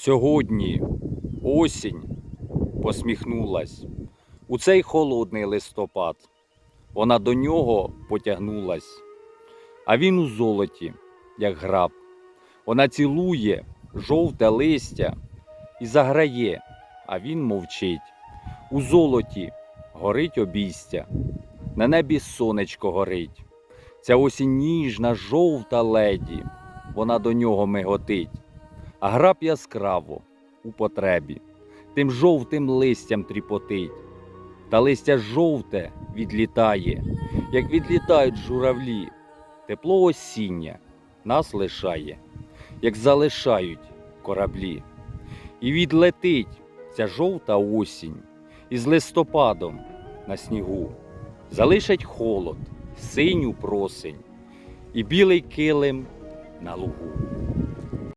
Сьогодні осінь посміхнулась. У цей холодний листопад вона до нього потягнулась, а він у золоті, як граб. Вона цілує жовте листя і заграє, а він мовчить. У золоті горить обійстя, на небі сонечко горить. Ця осінь ніжна, жовта леді, вона до нього миготить, граб яскраво у потребі, тим жовтим листям тріпотить. Та листя жовте відлітає, як відлітають журавлі. Тепло осіння нас лишає, як залишають кораблі. І відлетить ця жовта осінь із листопадом на снігу. Залишать холод, синю просень і білий килим на лугу.